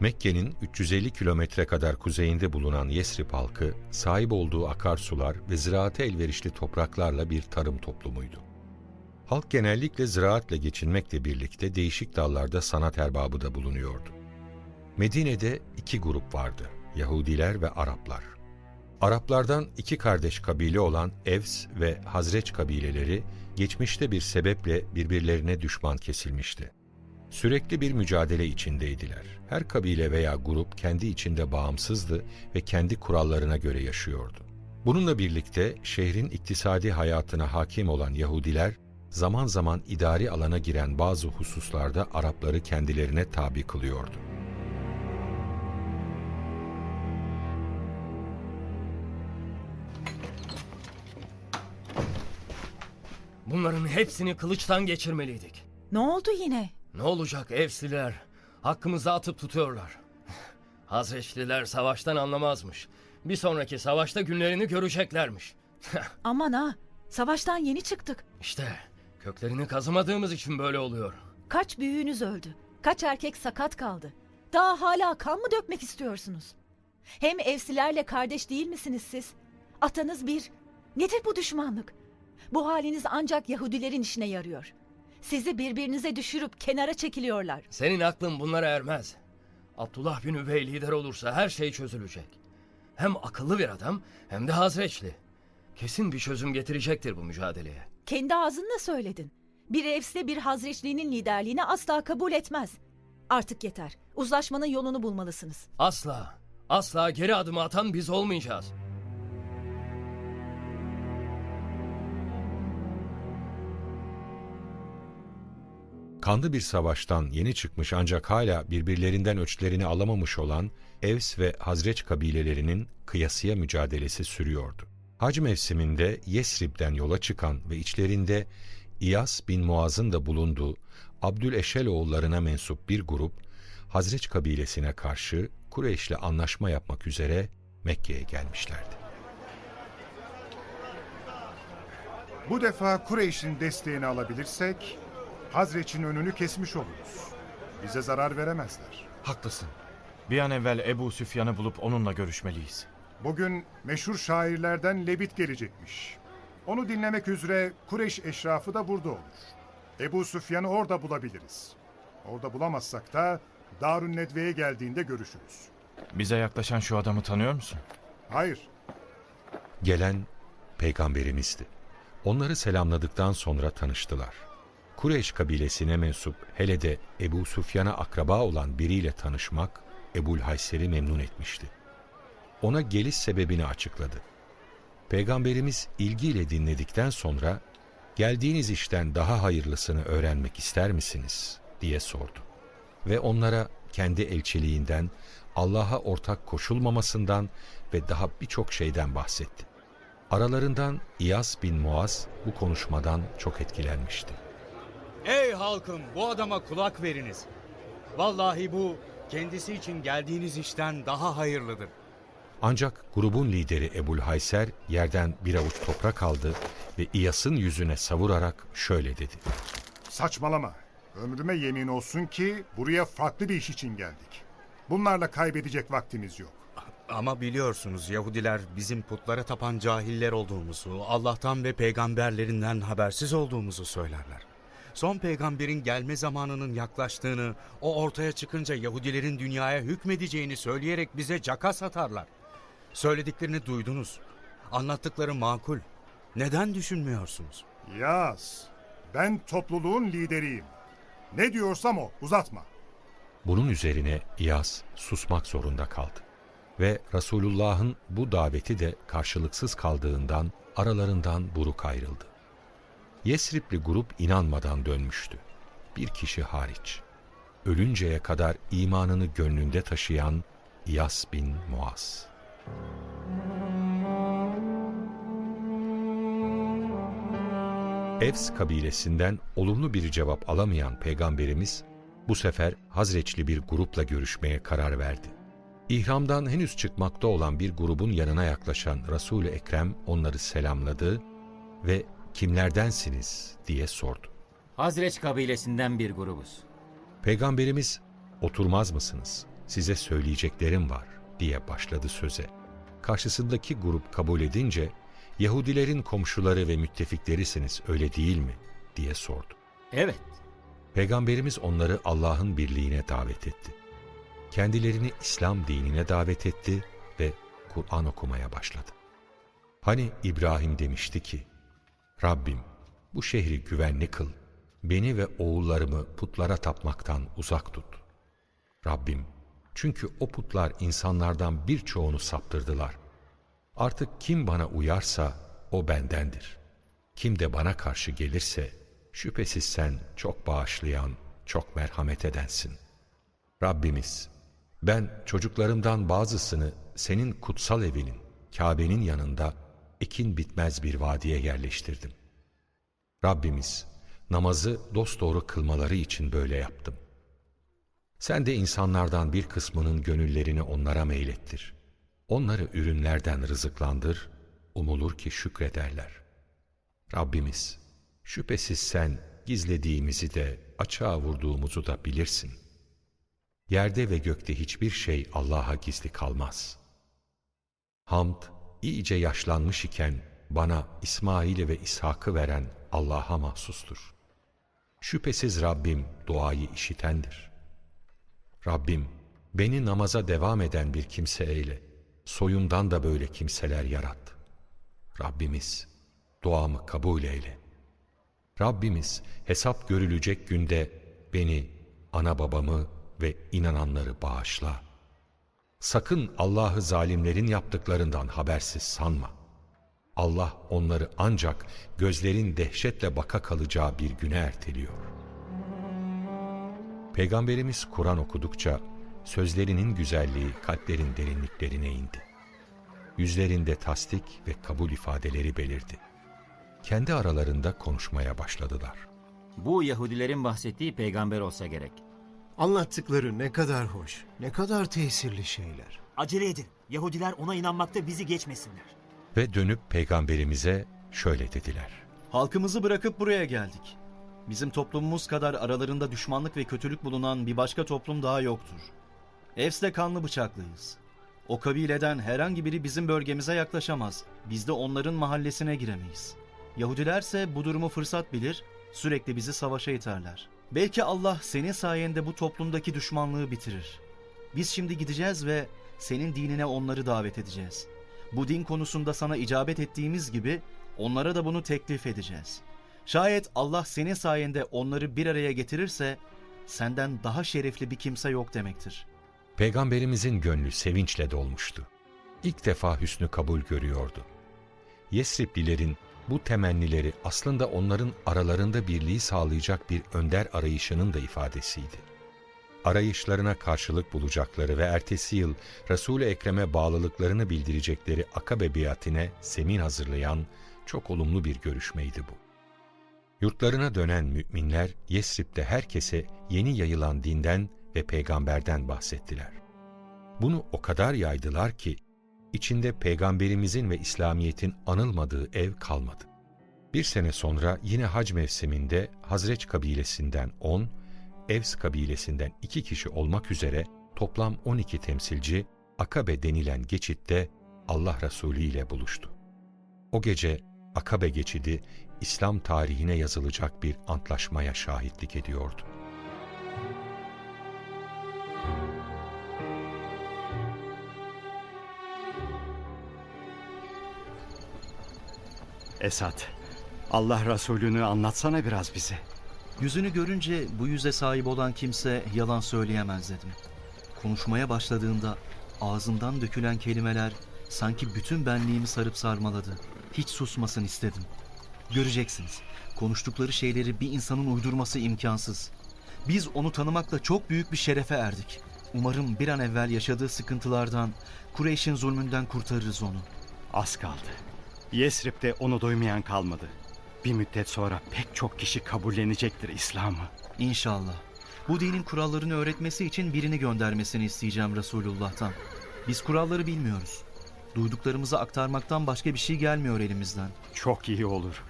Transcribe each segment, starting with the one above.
Mekke'nin 350 kilometre kadar kuzeyinde bulunan Yesrib halkı, sahip olduğu akarsular ve ziraate elverişli topraklarla bir tarım toplumuydu. Halk genellikle ziraatle geçinmekle birlikte değişik dallarda sanat erbabı da bulunuyordu. Medine'de iki grup vardı, Yahudiler ve Araplar. Araplardan iki kardeş kabile olan Evs ve Hazreç kabileleri geçmişte bir sebeple birbirlerine düşman kesilmişti. Sürekli bir mücadele içindeydiler. Her kabile veya grup kendi içinde bağımsızdı ve kendi kurallarına göre yaşıyordu. Bununla birlikte şehrin iktisadi hayatına hakim olan Yahudiler, zaman zaman idari alana giren bazı hususlarda Arapları kendilerine tabi kılıyordu. Bunların hepsini kılıçtan geçirmeliydik. Ne oldu yine? Ne olacak Evsliler? Hakkımızı atıp tutuyorlar. Hazreçliler savaştan anlamazmış. Bir sonraki savaşta günlerini göreceklermiş. Aman ha, savaştan yeni çıktık. işte köklerini kazımadığımız için böyle oluyor. Kaç büyüğünüz öldü, kaç erkek sakat kaldı. Daha hala kan mı dökmek istiyorsunuz? Hem evsilerle kardeş değil misiniz siz? Atanız bir. Nedir bu düşmanlık? Bu haliniz ancak Yahudilerin işine yarıyor. Sizi birbirinize düşürüp kenara çekiliyorlar. Senin aklın bunlara ermez. Abdullah bin Übey lider olursa her şey çözülecek. Hem akıllı bir adam hem de Hazreçli. Kesin bir çözüm getirecektir bu mücadeleye. Kendi ağzınla söyledin. Bir evse bir hazreçliğinin liderliğini asla kabul etmez. Artık yeter. Uzlaşmanın yolunu bulmalısınız. Asla, asla geri adım atan biz olmayacağız. Kanlı bir savaştan yeni çıkmış ancak hala birbirlerinden öçlerini alamamış olan Evs ve Hazreç kabilelerinin kıyasıya mücadelesi sürüyordu. Hac mevsiminde Yesrib'den yola çıkan ve içlerinde İyas bin Muaz'ın da bulunduğu Abdüleşel oğullarına mensup bir grup, Hazreç kabilesine karşı Kureyş'le anlaşma yapmak üzere Mekke'ye gelmişlerdi. Bu defa Kureyş'in desteğini alabilirsek Hazreç'in önünü kesmiş oluruz. Bize zarar veremezler. Haklısın. Bir an evvel Ebu Süfyan'ı bulup onunla görüşmeliyiz. Bugün meşhur şairlerden Lebit gelecekmiş. Onu dinlemek üzere Kureyş eşrafı da burada olur. Ebu Süfyan'ı orada bulabiliriz. Orada bulamazsak da Darün Nedve'ye geldiğinde görüşürüz. Bize yaklaşan şu adamı tanıyor musun? Hayır, Gelen peygamberimizdi. Onları selamladıktan sonra tanıştılar. Kureyş kabilesine mensup hele de Ebu Sufyan'a akraba olan biriyle tanışmak Ebul Hayser'i memnun etmişti. Ona geliş sebebini açıkladı. Peygamberimiz ilgiyle dinledikten sonra geldiğiniz işten daha hayırlısını öğrenmek ister misiniz diye sordu. Ve onlara kendi elçiliğinden, Allah'a ortak koşulmamasından ve daha birçok şeyden bahsetti. Aralarından İyas bin Muaz bu konuşmadan çok etkilenmişti. Ey halkım bu adama kulak veriniz. Vallahi bu kendisi için geldiğiniz işten daha hayırlıdır. Ancak grubun lideri Ebul Hayser yerden bir avuç toprak aldı ve İyas'ın yüzüne savurarak şöyle dedi. saçmalama. Ömrüme yemin olsun ki buraya farklı bir iş için geldik. Bunlarla kaybedecek vaktimiz yok. Ama biliyorsunuz Yahudiler bizim putlara tapan cahiller olduğumuzu, Allah'tan ve peygamberlerinden habersiz olduğumuzu söylerler. Son peygamberin gelme zamanının yaklaştığını, o ortaya çıkınca Yahudilerin dünyaya hükmedeceğini söyleyerek bize caka satarlar. Söylediklerini duydunuz. Anlattıkları makul. Neden düşünmüyorsunuz? Yaz, ben topluluğun lideriyim. Ne diyorsam o, uzatma. Bunun üzerine İyas susmak zorunda kaldı. Ve Resulullah'ın bu daveti de karşılıksız kaldığından aralarından buruk ayrıldı. Yesripli grup inanmadan dönmüştü. Bir kişi hariç. Ölünceye kadar imanını gönlünde taşıyan İyas bin Muaz. Evs kabilesinden olumlu bir cevap alamayan peygamberimiz bu sefer Hazreçli bir grupla görüşmeye karar verdi. İhramdan henüz çıkmakta olan bir grubun yanına yaklaşan Resul-i Ekrem onları selamladı ve kimlerdensiniz diye sordu. Hazreç kabilesinden bir grubuz. Peygamberimiz oturmaz mısınız? size söyleyeceklerim var diye başladı söze. Karşısındaki grup kabul edince Yahudilerin komşuları ve müttefiklerisiniz öyle değil mi diye sordu. Evet. Peygamberimiz onları Allah'ın birliğine davet etti. Kendilerini İslam dinine davet etti ve Kur'an okumaya başladı. Hani İbrahim demişti ki, Rabbim bu şehri güvenli kıl, beni ve oğullarımı putlara tapmaktan uzak tut. Rabbim, çünkü o putlar insanlardan birçoğunu saptırdılar. Artık kim bana uyarsa o bendendir. Kim de bana karşı gelirse şüphesiz sen çok bağışlayan, çok merhamet edensin. Rabbimiz, ben çocuklarımdan bazısını senin kutsal evinin, Kabe'nin yanında ekin bitmez bir vadiye yerleştirdim. Rabbimiz, namazı dosdoğru kılmaları için böyle yaptım. Sen de insanlardan bir kısmının gönüllerini onlara meylettir. Onları ürünlerden rızıklandır, umulur ki şükrederler. Rabbimiz, şüphesiz sen gizlediğimizi de açığa vurduğumuzu da bilirsin. Yerde ve gökte hiçbir şey Allah'a gizli kalmaz. Hamd, iyice yaşlanmış iken bana İsmail'i ve İshak'ı veren Allah'a mahsustur. Şüphesiz Rabbim duayı işitendir. Rabbim, beni namaza devam eden bir kimse eyle. Soyumdan da böyle kimseler yarat. Rabbimiz, duamı kabul eyle. Rabbimiz hesap görülecek günde beni, ana babamı ve inananları bağışla. Sakın Allah'ı zalimlerin yaptıklarından habersiz sanma. Allah onları ancak gözlerin dehşetle baka kalacağı bir güne erteliyor. Peygamberimiz Kur'an okudukça sözlerinin güzelliği kalplerin derinliklerine indi. Yüzlerinde tasdik ve kabul ifadeleri belirdi. Kendi aralarında konuşmaya başladılar. Bu Yahudilerin bahsettiği peygamber olsa gerek. Anlattıkları ne kadar hoş, ne kadar tesirli şeyler. Acele edin. Yahudiler ona inanmakta bizi geçmesinler. Ve dönüp peygamberimize şöyle dediler. Halkımızı bırakıp buraya geldik. Bizim toplumumuz kadar aralarında düşmanlık ve kötülük bulunan bir başka toplum daha yoktur. Efs'le kanlı bıçaklıyız. O kabileden herhangi biri bizim bölgemize yaklaşamaz. Biz de onların mahallesine giremeyiz. Yahudilerse bu durumu fırsat bilir, sürekli bizi savaşa iterler. Belki Allah senin sayende bu toplumdaki düşmanlığı bitirir. Biz şimdi gideceğiz ve senin dinine onları davet edeceğiz. Bu din konusunda sana icabet ettiğimiz gibi onlara da bunu teklif edeceğiz. Şayet Allah senin sayende onları bir araya getirirse senden daha şerefli bir kimse yok demektir. Peygamberimizin gönlü sevinçle dolmuştu. İlk defa hüsnü kabul görüyordu. Yesriplilerin bu temennileri aslında onların aralarında birliği sağlayacak bir önder arayışının da ifadesiydi. Arayışlarına karşılık bulacakları ve ertesi yıl Resul-i Ekrem'e bağlılıklarını bildirecekleri Akabe biatine semin hazırlayan çok olumlu bir görüşmeydi bu. Yurtlarına dönen müminler Yesrib'de herkese yeni yayılan dinden ve peygamberden bahsettiler. Bunu o kadar yaydılar ki içinde peygamberimizin ve İslamiyet'in anılmadığı ev kalmadı. Bir sene sonra yine hac mevsiminde Hazreç kabilesinden 10, Evs kabilesinden 2 kişi olmak üzere toplam 12 temsilci Akabe denilen geçitte Allah Resulü ile buluştu. O gece Akabe geçidi İslam tarihine yazılacak bir antlaşmaya şahitlik ediyordu. Esat, Allah Resulü'nü anlatsana biraz bize. Yüzünü görünce bu yüze sahip olan kimse yalan söyleyemez dedim. Konuşmaya başladığında ağzından dökülen kelimeler sanki bütün benliğimi sarıp sarmaladı. Hiç susmasın istedim. Göreceksiniz. Konuştukları şeyleri bir insanın uydurması imkansız. Biz onu tanımakla çok büyük bir şerefe erdik. Umarım bir an evvel yaşadığı sıkıntılardan, Kureyş'in zulmünden kurtarırız onu. Az kaldı. Yesrib'de onu duymayan kalmadı. Bir müddet sonra pek çok kişi kabullenecektir İslam'ı. İnşallah. Bu dinin kurallarını öğretmesi için birini göndermesini isteyeceğim Resulullah'tan. Biz kuralları bilmiyoruz. Duyduklarımızı aktarmaktan başka bir şey gelmiyor elimizden. Çok iyi olur.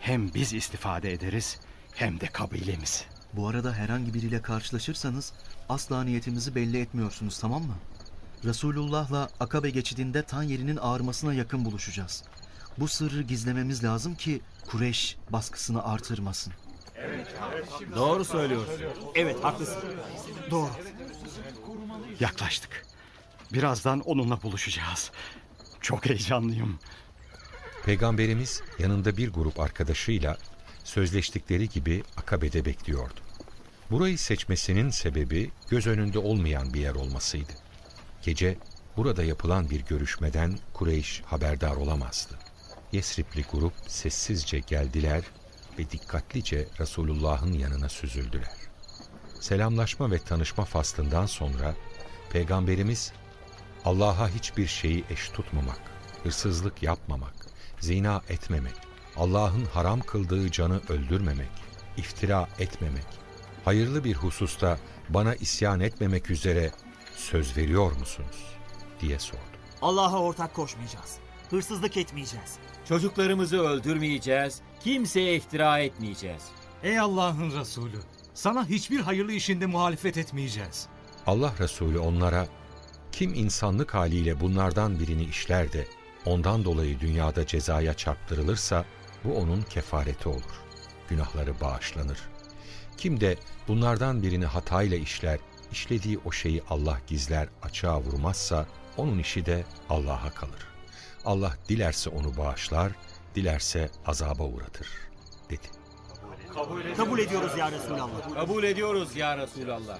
Hem biz istifade ederiz hem de kabilemiz. Bu arada herhangi biriyle karşılaşırsanız asla niyetimizi belli etmiyorsunuz tamam mı? Resulullah'la Akabe geçidinde tan yerinin ağarmasına yakın buluşacağız. Bu sırrı gizlememiz lazım ki Kureş baskısını artırmasın. Doğru söylüyorsun. Evet haklısın. Doğru. Yaklaştık. Birazdan onunla buluşacağız. Çok heyecanlıyım. Peygamberimiz yanında bir grup arkadaşıyla sözleştikleri gibi Akabe'de bekliyordu. Burayı seçmesinin sebebi göz önünde olmayan bir yer olmasıydı. Gece burada yapılan bir görüşmeden Kureyş haberdar olamazdı. Yesripli grup sessizce geldiler ve dikkatlice Resulullah'ın yanına süzüldüler. Selamlaşma ve tanışma faslından sonra Peygamberimiz Allah'a hiçbir şeyi eş tutmamak, hırsızlık yapmamak, zina etmemek, Allah'ın haram kıldığı canı öldürmemek, iftira etmemek, hayırlı bir hususta bana isyan etmemek üzere söz veriyor musunuz? diye sordu. Allah'a ortak koşmayacağız. Hırsızlık etmeyeceğiz. Çocuklarımızı öldürmeyeceğiz, kimseye iftira etmeyeceğiz. Ey Allah'ın Resulü! Sana hiçbir hayırlı işinde muhalefet etmeyeceğiz. Allah Resulü onlara kim insanlık haliyle bunlardan birini işler de ondan dolayı dünyada cezaya çarptırılırsa bu onun kefareti olur. Günahları bağışlanır. Kim de bunlardan birini hatayla işler, işlediği o şeyi Allah gizler, açığa vurmazsa onun işi de Allah'a kalır. Allah dilerse onu bağışlar, dilerse azaba uğratır, dedi. Kabul ediyoruz ya Resulallah. Kabul ediyoruz ya Resulallah.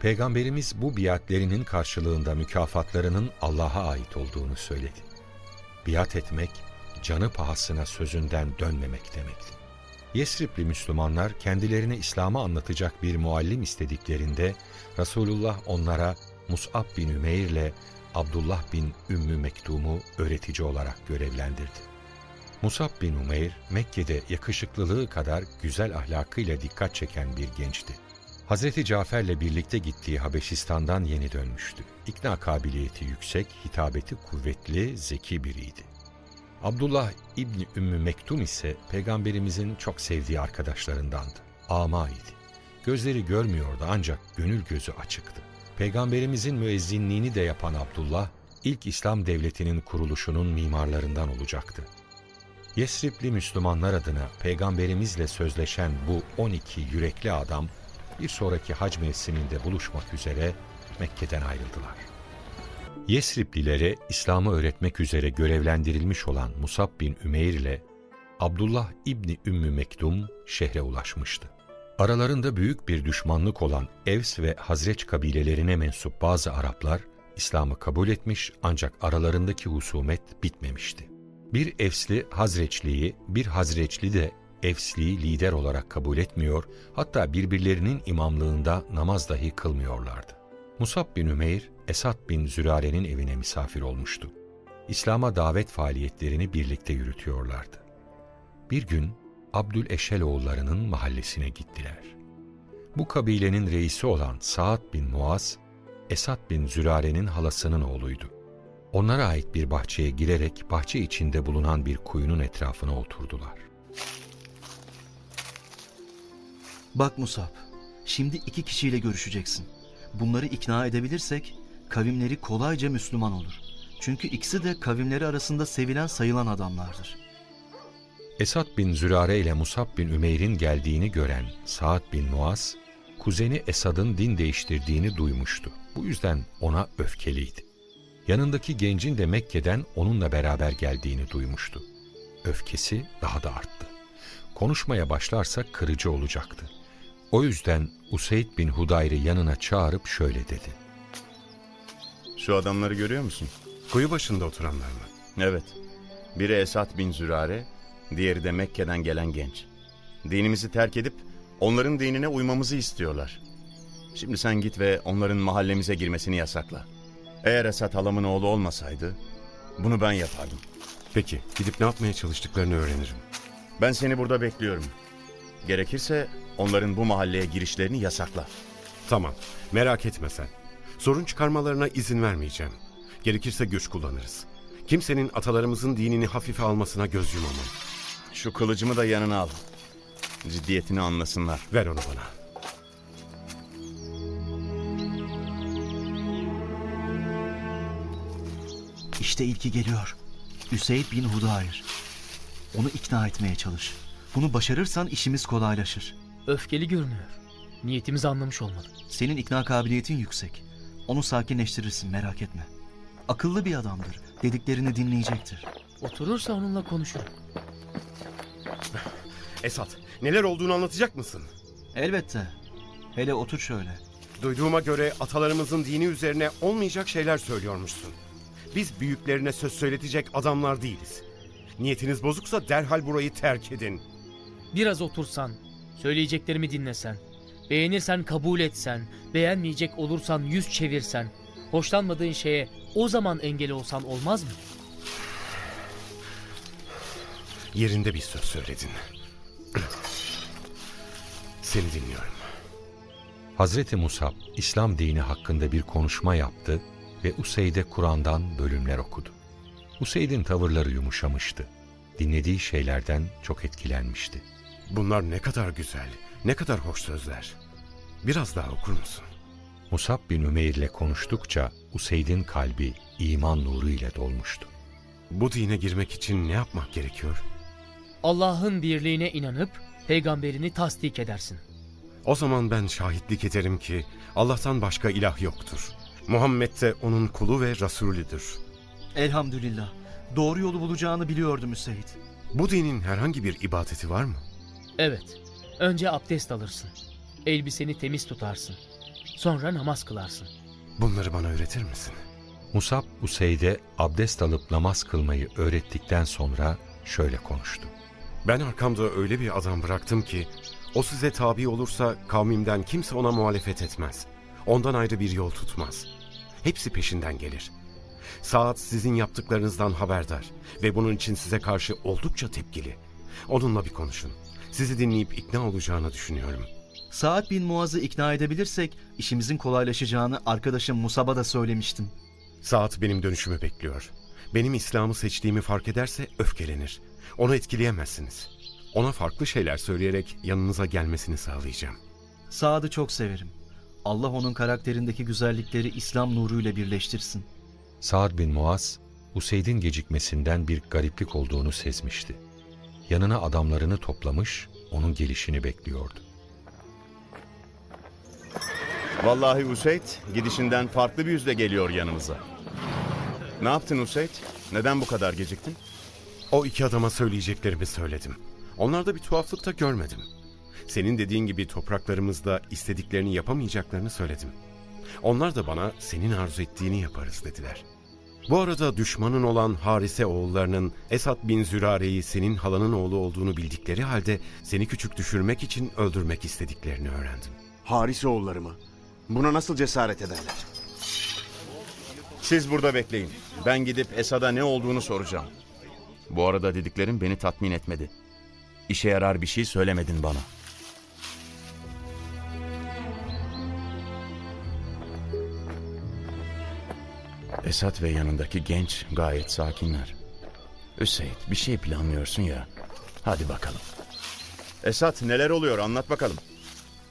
Peygamberimiz bu biatlerinin karşılığında mükafatlarının Allah'a ait olduğunu söyledi. Biat etmek, canı pahasına sözünden dönmemek demekti. Yesripli Müslümanlar kendilerine İslam'ı anlatacak bir muallim istediklerinde Resulullah onlara Mus'ab bin Ümeyr ile Abdullah bin Ümmü Mektum'u öğretici olarak görevlendirdi. Musab bin Umeyr, Mekke'de yakışıklılığı kadar güzel ahlakıyla dikkat çeken bir gençti. Hazreti Cafer'le birlikte gittiği Habeşistan'dan yeni dönmüştü. İkna kabiliyeti yüksek, hitabeti kuvvetli, zeki biriydi. Abdullah İbni Ümmü Mektum ise peygamberimizin çok sevdiği arkadaşlarındandı. Ama idi. Gözleri görmüyordu ancak gönül gözü açıktı. Peygamberimizin müezzinliğini de yapan Abdullah, ilk İslam devletinin kuruluşunun mimarlarından olacaktı. Yesripli Müslümanlar adına peygamberimizle sözleşen bu 12 yürekli adam bir sonraki hac mevsiminde buluşmak üzere Mekke'den ayrıldılar. Yesriplilere İslam'ı öğretmek üzere görevlendirilmiş olan Musab bin Ümeyr ile Abdullah İbni Ümmü Mektum şehre ulaşmıştı. Aralarında büyük bir düşmanlık olan Evs ve Hazreç kabilelerine mensup bazı Araplar İslam'ı kabul etmiş ancak aralarındaki husumet bitmemişti. Bir Evsli Hazreçliyi, bir Hazreçli de Evsli'yi lider olarak kabul etmiyor, hatta birbirlerinin imamlığında namaz dahi kılmıyorlardı. Musab bin Ümeyr, Esad bin Zürare'nin evine misafir olmuştu. İslam'a davet faaliyetlerini birlikte yürütüyorlardı. Bir gün Abdül Eşeloğullarının mahallesine gittiler. Bu kabilenin reisi olan Saad bin Muaz, Esad bin Zürare'nin halasının oğluydu. Onlara ait bir bahçeye girerek bahçe içinde bulunan bir kuyunun etrafına oturdular. Bak Musab, şimdi iki kişiyle görüşeceksin. Bunları ikna edebilirsek kavimleri kolayca Müslüman olur. Çünkü ikisi de kavimleri arasında sevilen sayılan adamlardır. Esad bin Zürare ile Musab bin Ümeyr'in geldiğini gören Saad bin Muaz, kuzeni Esad'ın din değiştirdiğini duymuştu. Bu yüzden ona öfkeliydi. Yanındaki gencin de Mekke'den onunla beraber geldiğini duymuştu. Öfkesi daha da arttı. Konuşmaya başlarsa kırıcı olacaktı. O yüzden Useyd bin Hudayr'ı yanına çağırıp şöyle dedi. Şu adamları görüyor musun? Kuyu başında oturanlar mı? Evet. Biri Esad bin Zürare, diğeri de Mekke'den gelen genç. Dinimizi terk edip onların dinine uymamızı istiyorlar. Şimdi sen git ve onların mahallemize girmesini yasakla. Eğer Esad halamın oğlu olmasaydı bunu ben yapardım. Peki, gidip ne yapmaya çalıştıklarını öğrenirim. Ben seni burada bekliyorum. Gerekirse onların bu mahalleye girişlerini yasakla. Tamam, merak etme sen. Sorun çıkarmalarına izin vermeyeceğim. Gerekirse güç kullanırız. Kimsenin atalarımızın dinini hafife almasına göz yumamam. Şu kılıcımı da yanına al. Ciddiyetini anlasınlar. Ver onu bana. İşte ilki geliyor. Üseyd bin Hudayr. Onu ikna etmeye çalış. Bunu başarırsan işimiz kolaylaşır. Öfkeli görünüyor. Niyetimizi anlamış olmalı. Senin ikna kabiliyetin yüksek. Onu sakinleştirirsin merak etme. Akıllı bir adamdır. Dediklerini dinleyecektir. Oturursa onunla konuşurum. Esat, neler olduğunu anlatacak mısın? Elbette. Hele otur şöyle. Duyduğuma göre atalarımızın dini üzerine olmayacak şeyler söylüyormuşsun. Biz büyüklerine söz söyletecek adamlar değiliz. Niyetiniz bozuksa derhal burayı terk edin. Biraz otursan, söyleyeceklerimi dinlesen, beğenirsen kabul etsen, beğenmeyecek olursan yüz çevirsen, hoşlanmadığın şeye o zaman engel olsan olmaz mı? Yerinde bir söz söyledin. Seni dinliyorum. Hazreti Musab, İslam dini hakkında bir konuşma yaptı ve Useyd'e Kur'an'dan bölümler okudu. Useyd'in tavırları yumuşamıştı. Dinlediği şeylerden çok etkilenmişti. Bunlar ne kadar güzel, ne kadar hoş sözler. Biraz daha okur musun? Musab bin Ümeyr ile konuştukça Useyd'in kalbi iman nuru ile dolmuştu. Bu dine girmek için ne yapmak gerekiyor? Allah'ın birliğine inanıp peygamberini tasdik edersin. O zaman ben şahitlik ederim ki Allah'tan başka ilah yoktur. Muhammed de onun kulu ve Resulüdür. Elhamdülillah. Doğru yolu bulacağını biliyordum Üseyd. Bu dinin herhangi bir ibadeti var mı? Evet, önce abdest alırsın. Elbiseni temiz tutarsın. Sonra namaz kılarsın. Bunları bana öğretir misin? Musab, Useyd'e abdest alıp namaz kılmayı öğrettikten sonra şöyle konuştu. Ben arkamda öyle bir adam bıraktım ki o size tabi olursa kavmimden kimse ona muhalefet etmez. Ondan ayrı bir yol tutmaz. Hepsi peşinden gelir. Saat sizin yaptıklarınızdan haberdar ve bunun için size karşı oldukça tepkili. Onunla bir konuşun. Sizi dinleyip ikna olacağını düşünüyorum. Saad bin Muaz'ı ikna edebilirsek işimizin kolaylaşacağını arkadaşım Musab'a da söylemiştim. Saat benim dönüşümü bekliyor. Benim İslam'ı seçtiğimi fark ederse öfkelenir. Onu etkileyemezsiniz. Ona farklı şeyler söyleyerek yanınıza gelmesini sağlayacağım. Saad'ı çok severim. Allah onun karakterindeki güzellikleri İslam nuruyla birleştirsin. Saad bin Muaz, Useyd'in gecikmesinden bir gariplik olduğunu sezmişti. Yanına adamlarını toplamış, onun gelişini bekliyordu. Vallahi Useyd gidişinden farklı bir yüzle geliyor yanımıza. Ne yaptın Useyd? Neden bu kadar geciktin? O iki adama söyleyeceklerimi söyledim. Onlarda bir tuhaflık da görmedim. Senin dediğin gibi topraklarımızda istediklerini yapamayacaklarını söyledim. Onlar da bana senin arzu ettiğini yaparız dediler. Bu arada düşmanın olan Harise oğullarının Esad bin Zürare'yi senin halanın oğlu olduğunu bildikleri halde seni küçük düşürmek için öldürmek istediklerini öğrendim. Haris oğulları mı? Buna nasıl cesaret ederler? Siz burada bekleyin. Ben gidip Esad'a ne olduğunu soracağım. Bu arada dediklerim beni tatmin etmedi. İşe yarar bir şey söylemedin bana. Esat ve yanındaki genç gayet sakinler. Hüseyin bir şey planlıyorsun ya. Hadi bakalım. Esat neler oluyor anlat bakalım.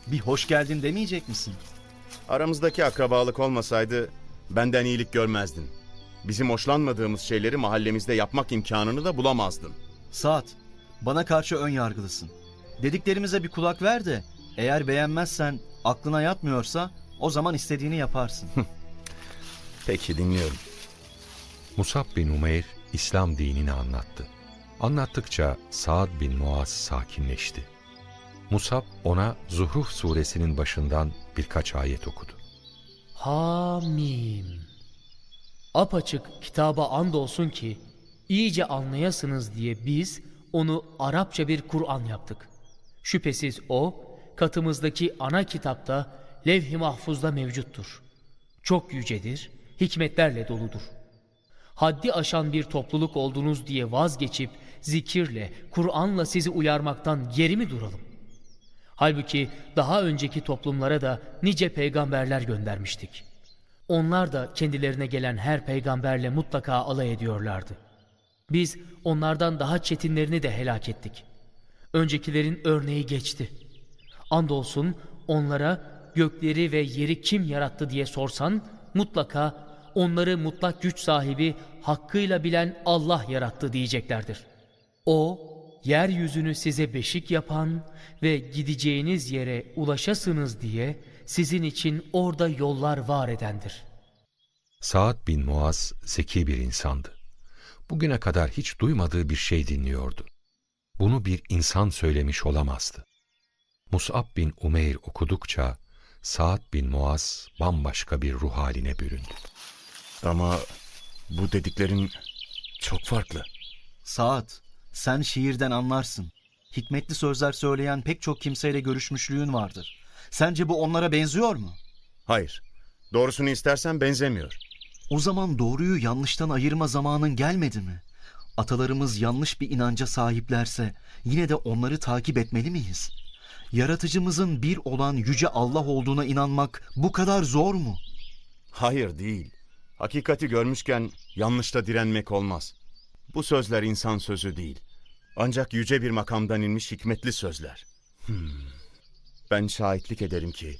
Bir hoş geldin demeyecek misin? Aramızdaki akrabalık olmasaydı benden iyilik görmezdin. Bizim hoşlanmadığımız şeyleri mahallemizde yapmak imkanını da bulamazdın. Saat, bana karşı ön yargılısın. Dediklerimize bir kulak ver de eğer beğenmezsen aklına yatmıyorsa o zaman istediğini yaparsın. Peki dinliyorum. Musab bin Umeyr, İslam dinini anlattı. Anlattıkça Saad bin Muaz sakinleşti. Musab ona Zuhruf suresinin başından birkaç ayet okudu. Hamim. Apaçık kitaba andolsun ki iyice anlayasınız diye biz onu Arapça bir Kur'an yaptık. Şüphesiz o katımızdaki ana kitapta levh-i mahfuzda mevcuttur. Çok yücedir, hikmetlerle doludur. Haddi aşan bir topluluk oldunuz diye vazgeçip zikirle, Kur'an'la sizi uyarmaktan geri mi duralım? Halbuki daha önceki toplumlara da nice peygamberler göndermiştik. Onlar da kendilerine gelen her peygamberle mutlaka alay ediyorlardı. Biz onlardan daha çetinlerini de helak ettik. Öncekilerin örneği geçti. Andolsun onlara gökleri ve yeri kim yarattı diye sorsan mutlaka onları mutlak güç sahibi hakkıyla bilen Allah yarattı diyeceklerdir. O, yeryüzünü size beşik yapan ve gideceğiniz yere ulaşasınız diye sizin için orada yollar var edendir. Saad bin Muaz zeki bir insandı. Bugüne kadar hiç duymadığı bir şey dinliyordu. Bunu bir insan söylemiş olamazdı. Mus'ab bin Umeyr okudukça Saad bin Muaz bambaşka bir ruh haline büründü. Ama bu dediklerin çok farklı. Saat, sen şiirden anlarsın. Hikmetli sözler söyleyen pek çok kimseyle görüşmüşlüğün vardır. Sence bu onlara benziyor mu? Hayır. Doğrusunu istersen benzemiyor. O zaman doğruyu yanlıştan ayırma zamanın gelmedi mi? Atalarımız yanlış bir inanca sahiplerse yine de onları takip etmeli miyiz? Yaratıcımızın bir olan yüce Allah olduğuna inanmak bu kadar zor mu? Hayır değil. Hakikati görmüşken yanlışta direnmek olmaz. Bu sözler insan sözü değil. Ancak yüce bir makamdan inmiş hikmetli sözler. Hmm. Ben şahitlik ederim ki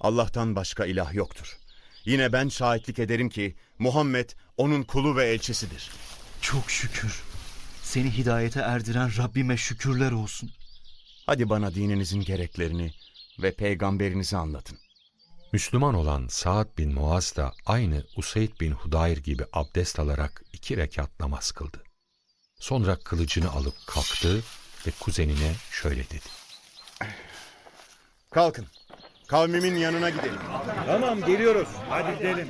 Allah'tan başka ilah yoktur. Yine ben şahitlik ederim ki Muhammed onun kulu ve elçisidir. Çok şükür. Seni hidayete erdiren Rabbime şükürler olsun. Hadi bana dininizin gereklerini ve peygamberinizi anlatın. Müslüman olan Saad bin Muaz da aynı Useyd bin Hudayr gibi abdest alarak iki rekat namaz kıldı. Sonra kılıcını alıp kalktı ve kuzenine şöyle dedi. Kalkın. Kavmimin yanına gidelim. Tamam geliyoruz. Hadi gidelim.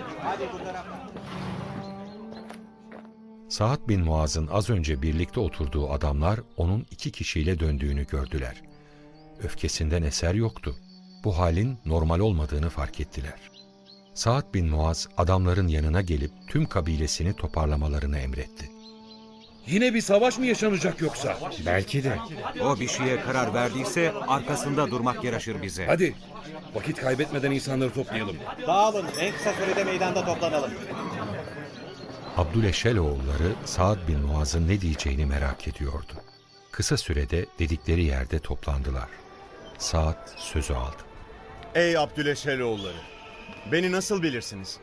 Saad bin Muaz'ın az önce birlikte oturduğu adamlar onun iki kişiyle döndüğünü gördüler. Öfkesinden eser yoktu. Bu halin normal olmadığını fark ettiler. Saad bin Muaz adamların yanına gelip tüm kabilesini toparlamalarını emretti. Yine bir savaş mı yaşanacak yoksa? Belki de. O bir şeye karar verdiyse arkasında durmak yaraşır bize. Hadi vakit kaybetmeden insanları toplayalım. Dağılın en kısa sürede meydanda toplanalım. Abdüleşeloğulları Saad bin Muaz'ın ne diyeceğini merak ediyordu. Kısa sürede dedikleri yerde toplandılar. Saad sözü aldı. Ey Abdüleşeloğulları! Beni nasıl bilirsiniz?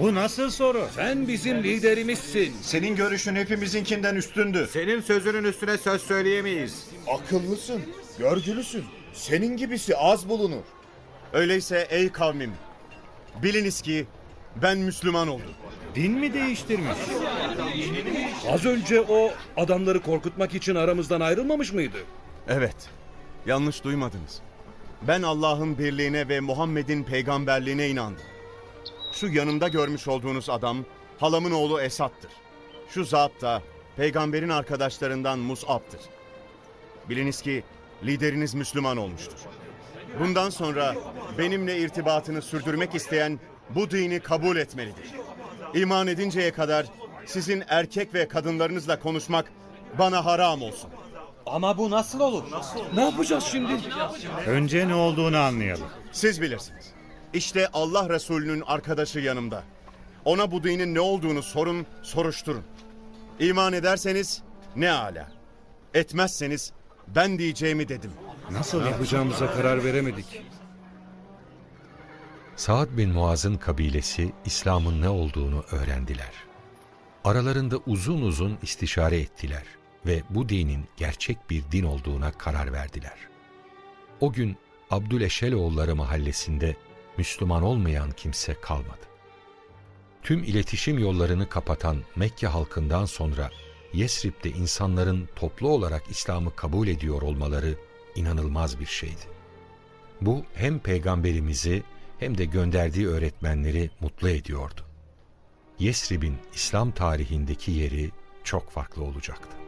Bu nasıl soru? Sen bizim liderimizsin. Senin görüşün hepimizinkinden üstündü. Senin sözünün üstüne söz söyleyemeyiz. Akıllısın, görgülüsün. Senin gibisi az bulunur. Öyleyse ey kavmim, biliniz ki ben Müslüman oldum. Din mi değiştirmiş? Az önce o adamları korkutmak için aramızdan ayrılmamış mıydı? Evet, yanlış duymadınız. Ben Allah'ın birliğine ve Muhammed'in peygamberliğine inandım. Şu yanımda görmüş olduğunuz adam halamın oğlu Esat'tır. Şu zat da peygamberin arkadaşlarından Mus'ab'tır. Biliniz ki lideriniz Müslüman olmuştur. Bundan sonra benimle irtibatını sürdürmek isteyen bu dini kabul etmelidir. İman edinceye kadar sizin erkek ve kadınlarınızla konuşmak bana haram olsun. Ama bu nasıl olur? Ne yapacağız şimdi? Önce ne olduğunu anlayalım. Siz bilirsiniz. İşte Allah Resulü'nün arkadaşı yanımda. Ona bu dinin ne olduğunu sorun, soruşturun. İman ederseniz ne ala. Etmezseniz ben diyeceğimi dedim. Nasıl yapacağımıza karar veremedik. Saad bin Muaz'ın kabilesi İslam'ın ne olduğunu öğrendiler. Aralarında uzun uzun istişare ettiler ve bu dinin gerçek bir din olduğuna karar verdiler. O gün Abdüleşeloğulları mahallesinde Müslüman olmayan kimse kalmadı. Tüm iletişim yollarını kapatan Mekke halkından sonra Yesrib'de insanların toplu olarak İslam'ı kabul ediyor olmaları inanılmaz bir şeydi. Bu hem peygamberimizi hem de gönderdiği öğretmenleri mutlu ediyordu. Yesrib'in İslam tarihindeki yeri çok farklı olacaktı.